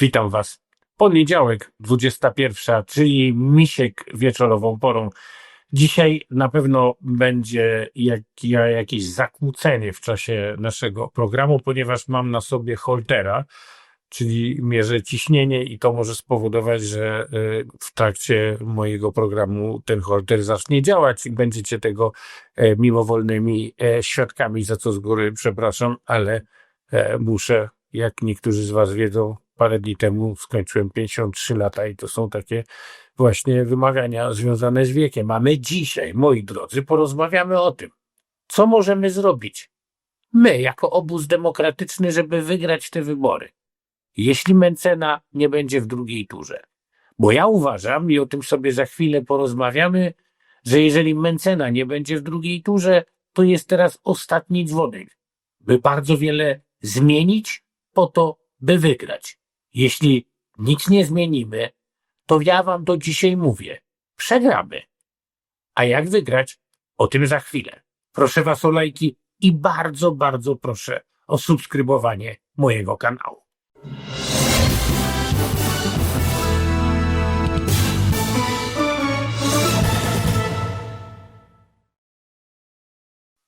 Witam Was. Poniedziałek, 21, czyli misiek wieczorową porą. Dzisiaj na pewno będzie jak, ja- jakieś zakłócenie w czasie naszego programu, ponieważ mam na sobie holtera, czyli mierzę ciśnienie i to może spowodować, że y, w trakcie mojego programu ten holter zacznie działać i będziecie tego e, mimowolnymi e, świadkami, za co z góry przepraszam, ale e, muszę, jak niektórzy z Was wiedzą, parę dni temu skończyłem 53 lata i to są takie właśnie wymagania związane z wiekiem. A my dzisiaj, moi drodzy, porozmawiamy o tym, co możemy zrobić. My, jako obóz demokratyczny, żeby wygrać te wybory. Jeśli Mencena nie będzie w drugiej turze. Bo ja uważam, i o tym sobie za chwilę porozmawiamy, że jeżeli Mencena nie będzie w drugiej turze, to jest teraz ostatni dzwonek, by bardzo wiele zmienić po to, by wygrać. Jeśli nic nie zmienimy, to ja wam to dzisiaj mówię. Przegramy. A jak wygrać? O tym za chwilę. Proszę was o lajki i bardzo, bardzo proszę o subskrybowanie mojego kanału.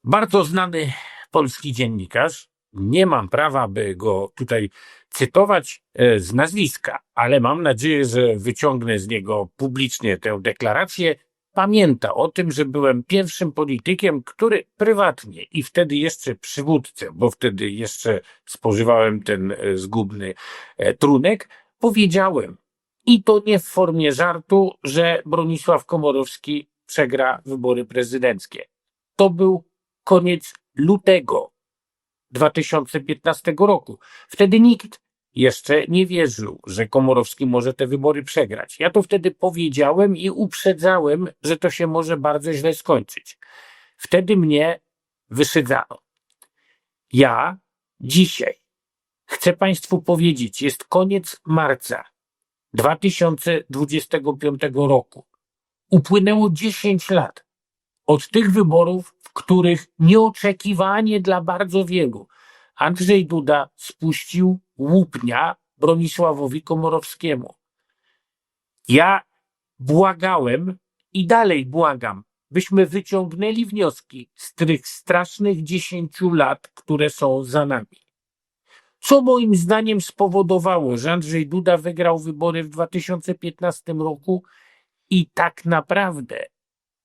Bardzo znany polski dziennikarz. Nie mam prawa, by go tutaj cytować e, z nazwiska, ale mam nadzieję, że wyciągnę z niego publicznie tę deklarację. Pamięta o tym, że byłem pierwszym politykiem, który prywatnie i wtedy jeszcze przywódcę, bo wtedy jeszcze spożywałem ten e, zgubny e, trunek, powiedziałem, i to nie w formie żartu, że Bronisław Komorowski przegra wybory prezydenckie. To był koniec lutego 2015 roku. Wtedy nikt jeszcze nie wierzył, że Komorowski może te wybory przegrać. Ja to wtedy powiedziałem i uprzedzałem, że to się może bardzo źle skończyć. Wtedy mnie wyszydzano. Ja dzisiaj chcę Państwu powiedzieć, jest koniec marca 2025 roku. Upłynęło 10 lat od tych wyborów, których nieoczekiwanie dla bardzo wielu Andrzej Duda spuścił łupnia Bronisławowi Komorowskiemu. Ja błagałem i dalej błagam, byśmy wyciągnęli wnioski z tych strasznych dziesięciu lat, które są za nami. Co moim zdaniem spowodowało, że Andrzej Duda wygrał wybory w 2015 roku i tak naprawdę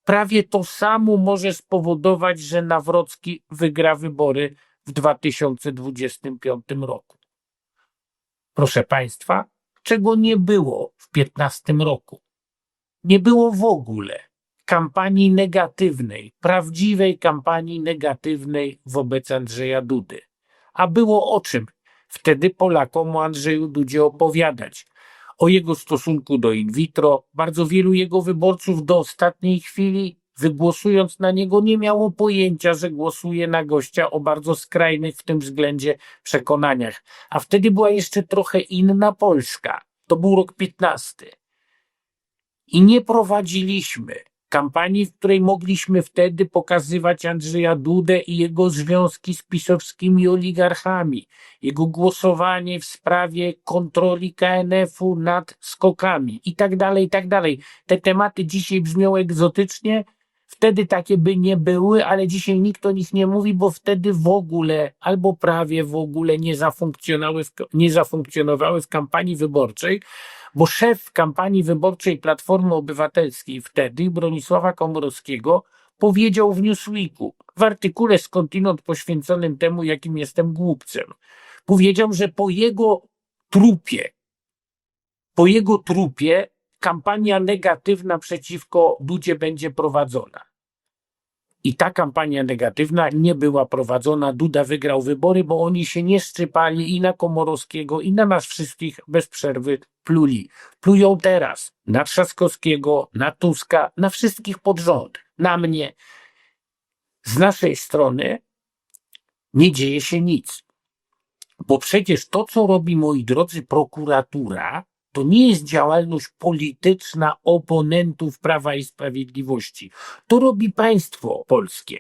prawie to samo może spowodować, że Nawrocki wygra wybory w 2025 roku. Proszę Państwa, czego nie było w 2015 roku? Nie było w ogóle kampanii negatywnej, prawdziwej kampanii negatywnej wobec Andrzeja Dudy. A było o czym wtedy Polakom o Andrzeju Dudzie opowiadać? O jego stosunku do in vitro. Bardzo wielu jego wyborców do ostatniej chwili wygłosując na niego, nie miało pojęcia, że głosuje na gościa o bardzo skrajnych w tym względzie przekonaniach. A wtedy była jeszcze trochę inna Polska. To był rok 15. I nie prowadziliśmy kampanii, w której mogliśmy wtedy pokazywać Andrzeja Dudę i jego związki z pisowskimi oligarchami, jego głosowanie w sprawie kontroli KNF-u nad skokami i tak dalej, i tak dalej. Te tematy dzisiaj brzmią egzotycznie, Wtedy takie by nie były, ale dzisiaj nikt o nich nie mówi, bo wtedy w ogóle albo prawie w ogóle nie zafunkcjonowały w, nie zafunkcjonowały w kampanii wyborczej, bo szef kampanii wyborczej Platformy Obywatelskiej wtedy, Bronisława Komorowskiego, powiedział w Newsweeku, w artykule skądinąd poświęconym temu, jakim jestem głupcem, powiedział, że po jego trupie, po jego trupie kampania negatywna przeciwko Dudzie będzie prowadzona. I ta kampania negatywna nie była prowadzona. Duda wygrał wybory, bo oni się nie szczypali i na Komorowskiego, i na nas wszystkich bez przerwy pluli. Plują teraz na Trzaskowskiego, na Tuska, na wszystkich pod rząd, na mnie. Z naszej strony nie dzieje się nic. Bo przecież to, co robi, moi drodzy, prokuratura, to nie jest działalność polityczna oponentów Prawa i Sprawiedliwości. To robi państwo polskie.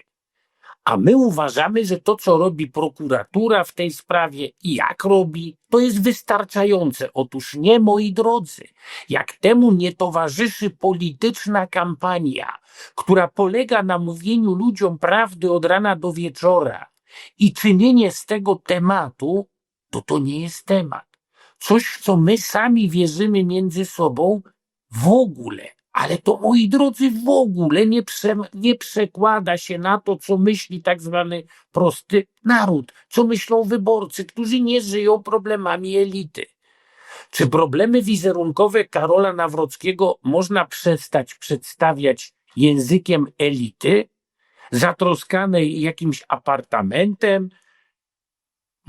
A my uważamy, że to, co robi prokuratura w tej sprawie i jak robi, to jest wystarczające. Otóż nie, moi drodzy. Jak temu nie towarzyszy polityczna kampania, która polega na mówieniu ludziom prawdy od rana do wieczora i czynienie z tego tematu, to to nie jest temat. Coś, w co my sami wierzymy między sobą, w ogóle ale to, moi drodzy, w ogóle nie, prze, nie przekłada się na to, co myśli tak zwany prosty naród, co myślą wyborcy, którzy nie żyją problemami elity. Czy problemy wizerunkowe Karola Nawrockiego można przestać przedstawiać językiem elity, zatroskanej jakimś apartamentem,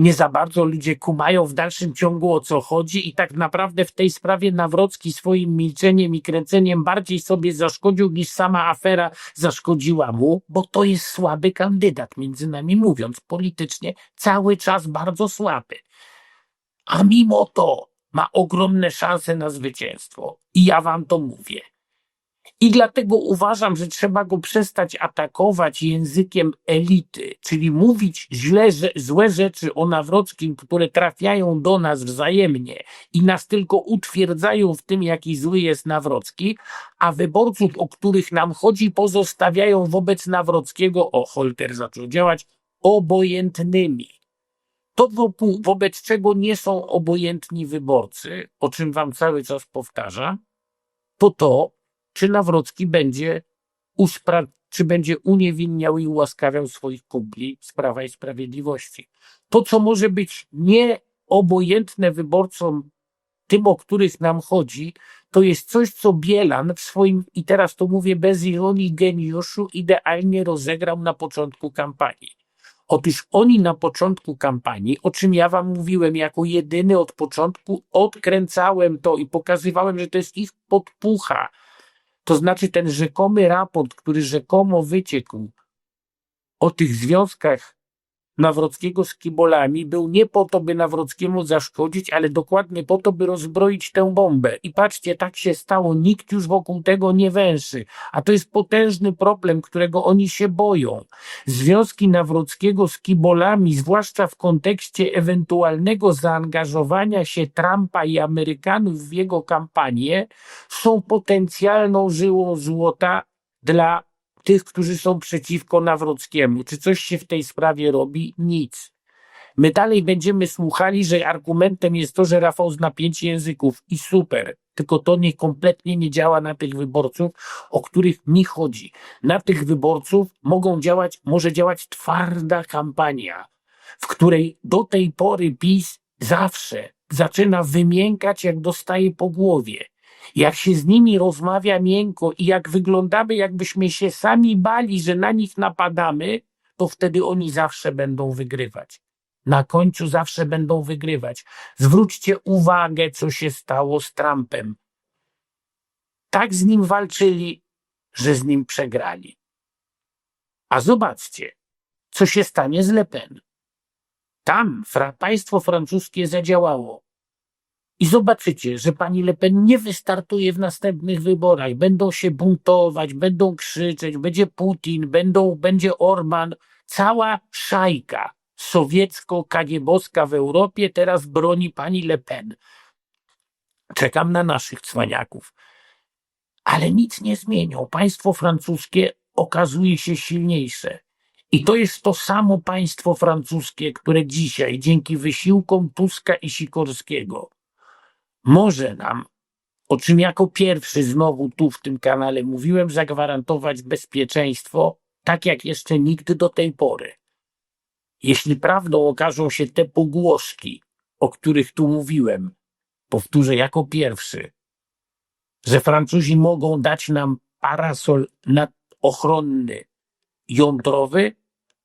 nie za bardzo ludzie kumają w dalszym ciągu o co chodzi i tak naprawdę w tej sprawie Nawrocki swoim milczeniem i kręceniem bardziej sobie zaszkodził niż sama afera zaszkodziła mu, bo to jest słaby kandydat, między nami mówiąc, politycznie cały czas bardzo słaby. A mimo to ma ogromne szanse na zwycięstwo. I ja wam to mówię. I dlatego uważam, że trzeba go przestać atakować językiem elity, czyli mówić źle, że, złe rzeczy o Nawrockim, które trafiają do nas wzajemnie i nas tylko utwierdzają w tym, jaki zły jest Nawrocki, a wyborców, o których nam chodzi, pozostawiają wobec Nawrockiego, o Holter zaczął działać, obojętnymi. To wobec czego nie są obojętni wyborcy, o czym wam cały czas powtarzam, to to, czy Nawrocki będzie uspra- czy będzie uniewinniał i ułaskawiał swoich kumpli z Prawa i Sprawiedliwości. To, co może być nieobojętne wyborcom, tym, o których nam chodzi, to jest coś, co Bielan w swoim, i teraz to mówię bez ironii, geniuszu idealnie rozegrał na początku kampanii. Otóż oni na początku kampanii, o czym ja wam mówiłem jako jedyny od początku, odkręcałem to i pokazywałem, że to jest ich podpucha, to znaczy ten rzekomy raport, który rzekomo wyciekł o tych związkach Nawrockiego z kibolami był nie po to, by Nawrockiemu zaszkodzić, ale dokładnie po to, by rozbroić tę bombę. I patrzcie, tak się stało, nikt już wokół tego nie węszy. A to jest potężny problem, którego oni się boją. Związki Nawrockiego z kibolami, zwłaszcza w kontekście ewentualnego zaangażowania się Trumpa i Amerykanów w jego kampanię, są potencjalną żyłą złota dla tych, którzy są przeciwko Nawrockiemu. Czy coś się w tej sprawie robi? Nic. My dalej będziemy słuchali, że argumentem jest to, że Rafał zna pięć języków i super. Tylko to nie kompletnie nie działa na tych wyborców, o których mi chodzi. Na tych wyborców mogą działać, może działać twarda kampania, w której do tej pory PiS zawsze zaczyna wymiękać, jak dostaje po głowie jak się z nimi rozmawia miękko i jak wyglądamy, jakbyśmy się sami bali, że na nich napadamy, to wtedy oni zawsze będą wygrywać. Na końcu zawsze będą wygrywać. Zwróćcie uwagę, co się stało z Trumpem. Tak z nim walczyli, że z nim przegrali. A zobaczcie, co się stanie z Le Pen. Tam fra państwo francuskie zadziałało. I zobaczycie, że pani Le Pen nie wystartuje w następnych wyborach. Będą się buntować, będą krzyczeć, będzie Putin, będą, będzie Orban. Cała szajka sowiecko-kagiebowska w Europie teraz broni pani Le Pen. Czekam na naszych cwaniaków. Ale nic nie zmienią. Państwo francuskie okazuje się silniejsze. I to jest to samo państwo francuskie, które dzisiaj, dzięki wysiłkom Tuska i Sikorskiego, może nam, o czym jako pierwszy znowu tu w tym kanale mówiłem, zagwarantować bezpieczeństwo, tak jak jeszcze nigdy do tej pory. Jeśli prawdą okażą się te pogłoski, o których tu mówiłem, powtórzę jako pierwszy, że Francuzi mogą dać nam parasol nadochronny jądrowy,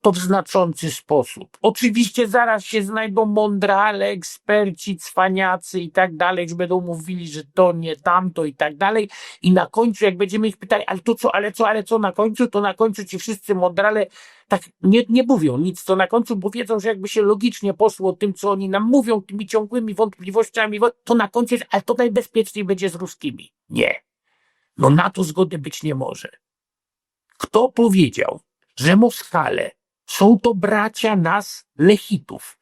to w znaczący sposób. Oczywiście zaraz się znajdą mądrale, eksperci, cwaniacy i tak dalej, że będą mówili, że to nie tamto i tak dalej. I na końcu, jak będziemy ich pytali, ale to co, ale co, ale co na końcu, to na końcu ci wszyscy mądrale tak nie, nie mówią nic, to na końcu, bo wiedzą, że jakby się logicznie poszło tym, co oni nam mówią, tymi ciągłymi wątpliwościami, to na końcu ale to najbezpieczniej będzie z ruskimi. Nie. No na to zgody być nie może. Kto powiedział, że Moskale Są to bracia nas, lechitów.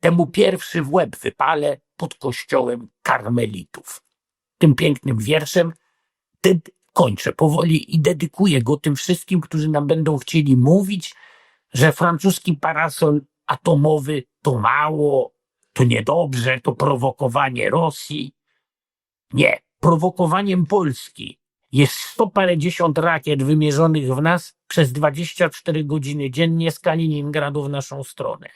Temu pierwszy w łeb wypalę pod kościołem karmelitów. Tym pięknym wierszem kończę powoli i dedykuję go tym wszystkim, którzy nam będą chcieli mówić, że francuski parasol atomowy to mało, to niedobrze, to prowokowanie Rosji. Nie, prowokowaniem Polski jest sto parędziesiąt rakiet wymierzonych w nas przez 24 godziny dziennie z Kaliningradu w naszą stronę.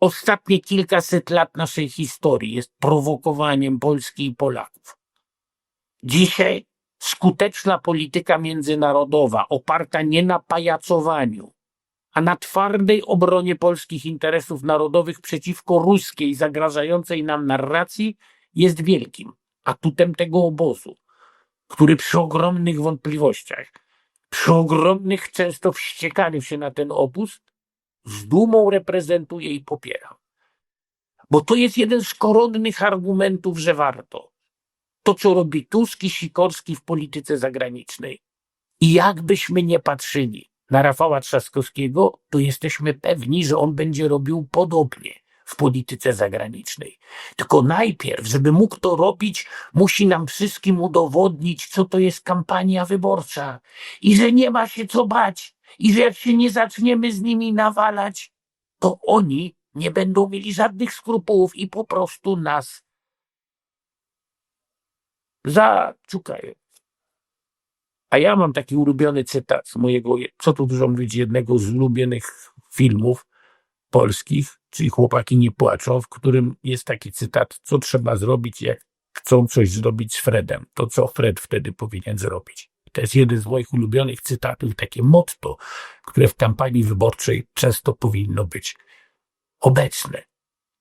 Ostatnie kilkaset lat naszej historii jest prowokowaniem Polski i Polaków. Dzisiaj skuteczna polityka międzynarodowa oparta nie na pajacowaniu, a na twardej obronie polskich interesów narodowych przeciwko ruskiej zagrażającej nam narracji jest wielkim atutem tego obozu, który przy ogromnych wątpliwościach, przy ogromnych często wściekaniu się na ten obóz, z dumą reprezentuje i popiera. Bo to jest jeden z koronnych argumentów, że warto. To, co robi Tusk i Sikorski w polityce zagranicznej. I jakbyśmy nie patrzyli na Rafała Trzaskowskiego, to jesteśmy pewni, że on będzie robił podobnie w polityce zagranicznej. Tylko najpierw, żeby mógł to robić, musi nam wszystkim udowodnić, co to jest kampania wyborcza i że nie ma się co bać i że jak się nie zaczniemy z nimi nawalać, to oni nie będą mieli żadnych skrupułów i po prostu nas zaczukają. A ja mam taki ulubiony cytat z mojego, co tu dużo mówić, jednego z ulubionych filmów polskich, czyli Chłopaki nie płaczą, w którym jest taki cytat, co trzeba zrobić, jak chcą coś zrobić z Fredem. To, co Fred wtedy powinien zrobić. To jest jeden z moich ulubionych cytatów, takie motto, które w kampanii wyborczej często powinno być obecne.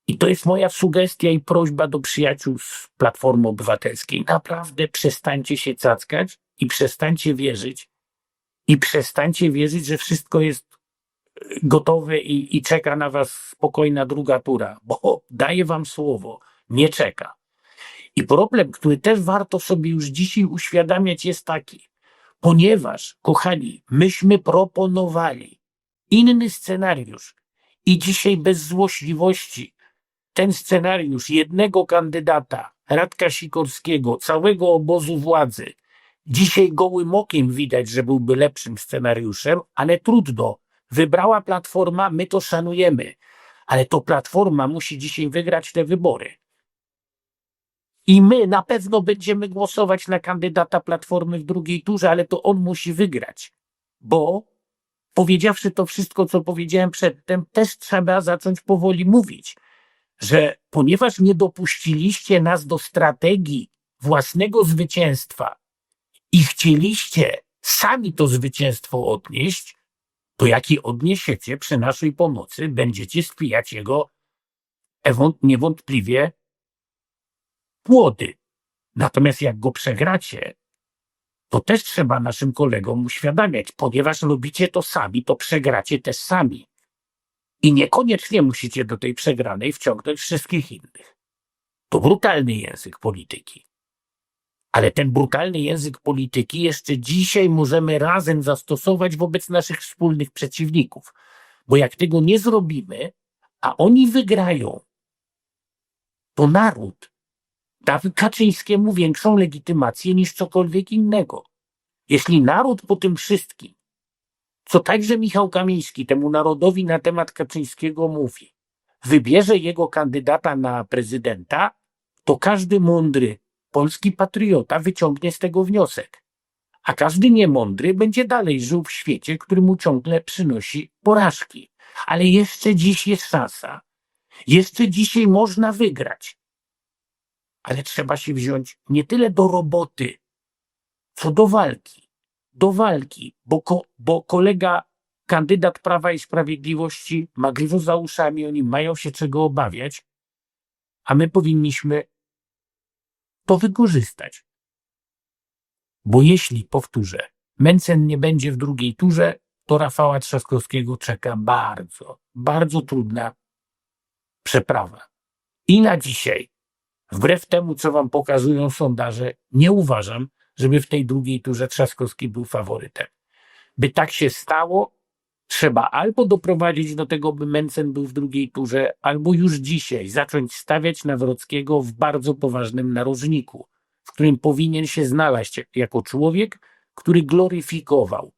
I to jest moja sugestia i prośba do przyjaciół z Platformy Obywatelskiej. Naprawdę przestańcie się cackać i przestańcie wierzyć, i przestańcie wierzyć, że wszystko jest gotowe i, i czeka na was spokojna druga tura, bo daję wam słowo, nie czeka. I problem, który też warto sobie już dzisiaj uświadamiać, jest taki, ponieważ, kochani, myśmy proponowali inny scenariusz i dzisiaj bez złośliwości ten scenariusz jednego kandydata, Radka Sikorskiego, całego obozu władzy, dzisiaj gołym okiem widać, że byłby lepszym scenariuszem, ale trudno. Wybrała platforma, my to szanujemy, ale to platforma musi dzisiaj wygrać te wybory. I my na pewno będziemy głosować na kandydata platformy w drugiej turze, ale to on musi wygrać, bo powiedziawszy to wszystko, co powiedziałem przedtem, też trzeba zacząć powoli mówić że ponieważ nie dopuściliście nas do strategii własnego zwycięstwa i chcieliście sami to zwycięstwo odnieść, to jak je odniesiecie przy naszej pomocy, będziecie spijać jego niewątpliwie płody. Natomiast jak go przegracie, to też trzeba naszym kolegom uświadamiać, ponieważ robicie to sami, to przegracie też sami. I niekoniecznie musicie do tej przegranej wciągnąć wszystkich innych. To brutalny język polityki. Ale ten brutalny język polityki jeszcze dzisiaj możemy razem zastosować wobec naszych wspólnych przeciwników. Bo jak tego nie zrobimy, a oni wygrają, to naród da Kaczyńskiemu większą legitymację niż cokolwiek innego. Jeśli naród po tym wszystkim co także Michał Kamiński temu narodowi na temat Kaczyńskiego mówi, wybierze jego kandydata na prezydenta, to każdy mądry polski patriota wyciągnie z tego wniosek. A każdy niemądry będzie dalej żył w świecie, który mu ciągle przynosi porażki. Ale jeszcze dziś jest szansa. Jeszcze dzisiaj można wygrać. Ale trzeba się wziąć nie tyle do roboty, co do walki do walki, bo, ko, bo kolega, kandydat Prawa i Sprawiedliwości ma grywo za uszami, oni mają się czego obawiać, a my powinniśmy to wykorzystać. Bo jeśli, powtórzę, Mencen nie będzie w drugiej turze, to Rafała Trzaskowskiego czeka bardzo, bardzo trudna przeprawa. I na dzisiaj, wbrew temu, co wam pokazują sondaże, nie uważam, żeby w tej drugiej turze Trzaskowski był faworytem. By tak się stało, trzeba albo doprowadzić do tego, by Mencen był w drugiej turze, albo już dzisiaj zacząć stawiać Nawrockiego w bardzo poważnym narożniku, w którym powinien się znaleźć jako człowiek, który gloryfikował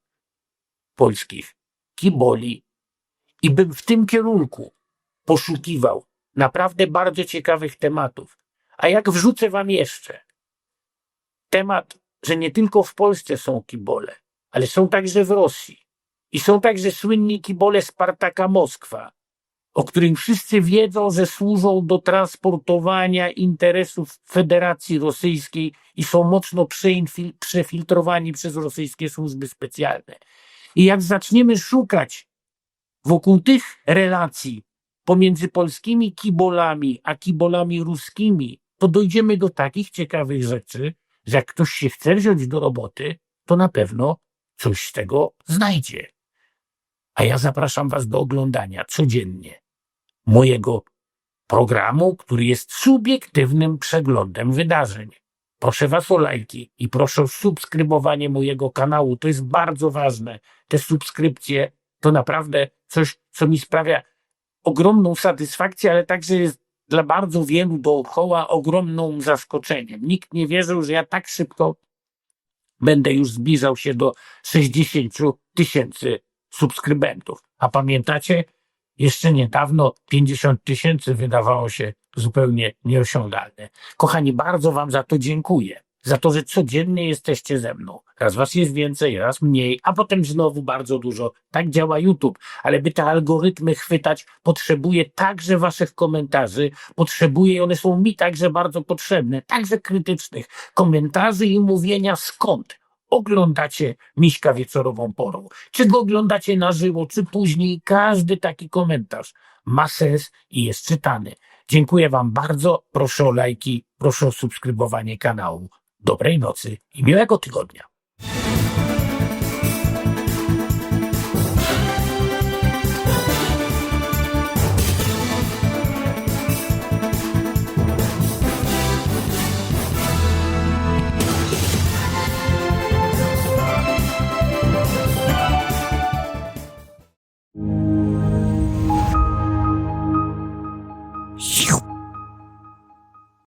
polskich kiboli i bym w tym kierunku poszukiwał naprawdę bardzo ciekawych tematów. A jak wrzucę wam jeszcze temat, że nie tylko w Polsce są kibole, ale są także w Rosji. I są także słynni kibole Spartaka Moskwa, o którym wszyscy wiedzą, że służą do transportowania interesów Federacji Rosyjskiej i są mocno przefiltrowani przez rosyjskie służby specjalne. I jak zaczniemy szukać wokół tych relacji pomiędzy polskimi kibolami a kibolami ruskimi, to dojdziemy do takich ciekawych rzeczy, że jak ktoś się chce wziąć do roboty, to na pewno coś z tego znajdzie. A ja zapraszam Was do oglądania codziennie mojego programu, który jest subiektywnym przeglądem wydarzeń. Proszę Was o lajki i proszę o subskrybowanie mojego kanału. To jest bardzo ważne. Te subskrypcje to naprawdę coś, co mi sprawia ogromną satysfakcję, ale także jest dla bardzo wielu dookoła ogromną zaskoczeniem. Nikt nie wierzył, że ja tak szybko będę już zbliżał się do 60 tysięcy subskrybentów. A pamiętacie, jeszcze niedawno 50 tysięcy wydawało się zupełnie nieosiągalne. Kochani, bardzo Wam za to dziękuję. Za to, że codziennie jesteście ze mną. Raz Was jest więcej, raz mniej, a potem znowu bardzo dużo. Tak działa YouTube. Ale by te algorytmy chwytać, potrzebuję także Waszych komentarzy. Potrzebuję, i one są mi także bardzo potrzebne, także krytycznych komentarzy i mówienia skąd oglądacie Miśka wieczorową porą. Czy go oglądacie na żywo, czy później. Każdy taki komentarz ma sens i jest czytany. Dziękuję Wam bardzo. Proszę o lajki, proszę o subskrybowanie kanału. Dobrej nocy i miłego tygodnia.